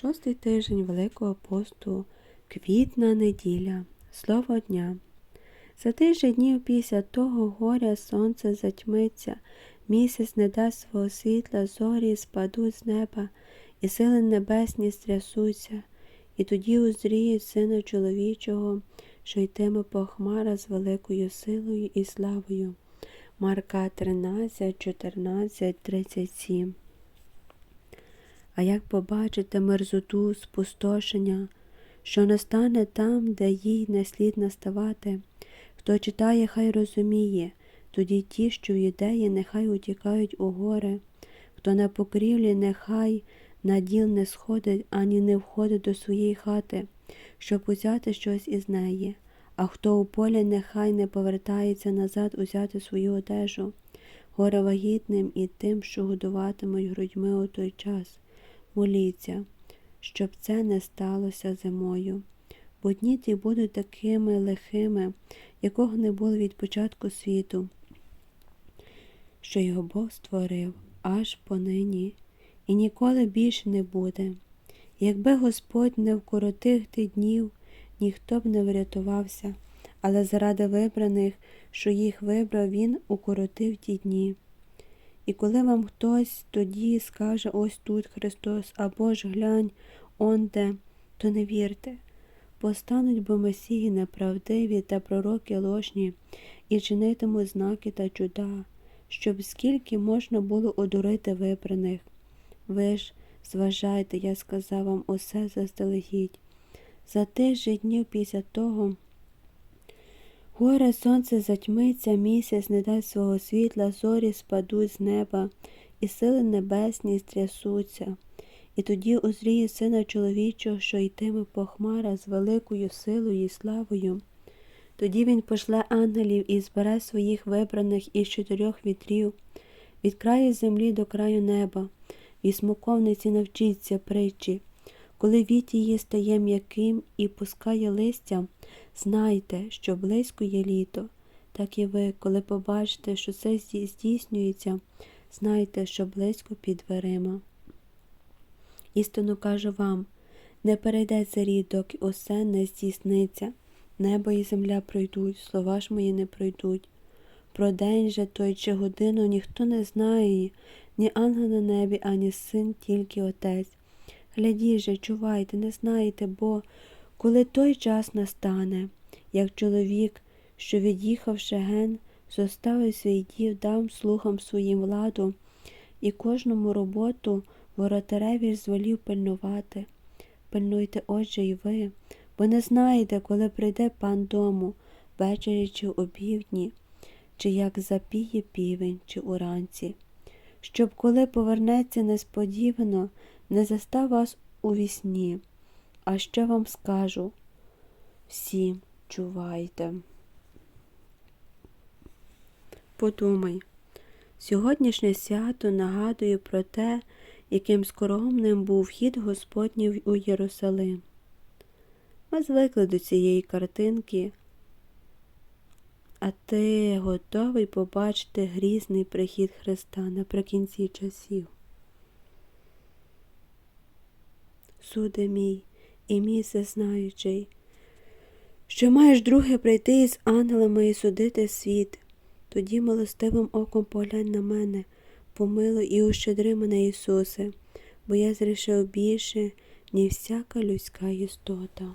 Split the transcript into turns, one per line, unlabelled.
Шостий тиждень Великого посту, квітна неділя, слово дня. За тиждень днів після того горя сонце затьмиться, місяць не дасть свого світла, зорі спадуть з неба, і сили небесні стрясуться, і тоді узріють сина чоловічого, що йтиме по хмара з великою силою і славою. Марка 13, 14, 37 а як побачите мерзоту, спустошення, що настане там, де їй не слід наставати. Хто читає, хай розуміє, тоді ті, що в юдеї, нехай утікають у гори, хто на покрівлі, нехай на діл не сходить, ані не входить до своєї хати, щоб узяти щось із неї, а хто у полі, нехай не повертається назад узяти свою одежу, горе вагітним і тим, що годуватимуть грудьми у той час моліться, щоб це не сталося зимою, бо дні ті будуть такими лихими, якого не було від початку світу, що його Бог створив аж понині, і ніколи більше не буде. Якби Господь не вкоротив тих днів, ніхто б не врятувався, але заради вибраних, що їх вибрав, Він укоротив ті дні. І коли вам хтось тоді скаже ось тут Христос, або ж глянь он де, то не вірте. Постануть бо месії неправдиві та пророки ложні, і чинитимуть знаки та чуда, щоб скільки можна було одурити вибраних. Ви ж зважайте, я сказав вам усе заздалегідь. За тиждень днів після того. Горе сонце затьмиться, місяць не дасть свого світла, зорі спадуть з неба, і сили небесні стрясуться, і тоді узріє сина чоловічого, що йтиме по хмара з великою силою і славою. Тоді він пошле ангелів і збере своїх вибраних із чотирьох вітрів, від краю землі до краю неба, і смоковниці навчиться притчі. Коли віт її стає м'яким і пускає листя, знайте, що близько є літо, так і ви, коли побачите, що це здійснюється, знайте, що близько під дверима. Істину кажу вам не перейде перейдеться рід, доки усе не здійсниться. Небо і земля пройдуть, слова ж мої не пройдуть. Про день же той чи годину ніхто не знає, ні ангел на небі, ані син, тільки отець. Глядіть же, чувайте, не знаєте, бо коли той час настане, як чоловік, що, від'їхавши ген, зоставив свій дів, дав слухам своїм владу, і кожному роботу воротареві зволів пильнувати. Пильнуйте, отже, і ви, бо не знаєте, коли прийде пан дому, ввечері чи обівдні, чи як запіє півень, чи уранці, щоб коли повернеться несподівано, не застав вас у вісні. А що вам скажу? Всі чувайте. Подумай, сьогоднішнє свято нагадує про те, яким скоромним був вхід Господній у Єрусалим. Ми звикли до цієї картинки, а ти готовий побачити грізний прихід Христа наприкінці часів. суде мій і мій всезнаючий, що маєш друге прийти із ангелами і судити світ, тоді милостивим оком поглянь на мене, помилуй і ущедри мене, Ісусе, бо я зрішив більше, ніж всяка людська істота.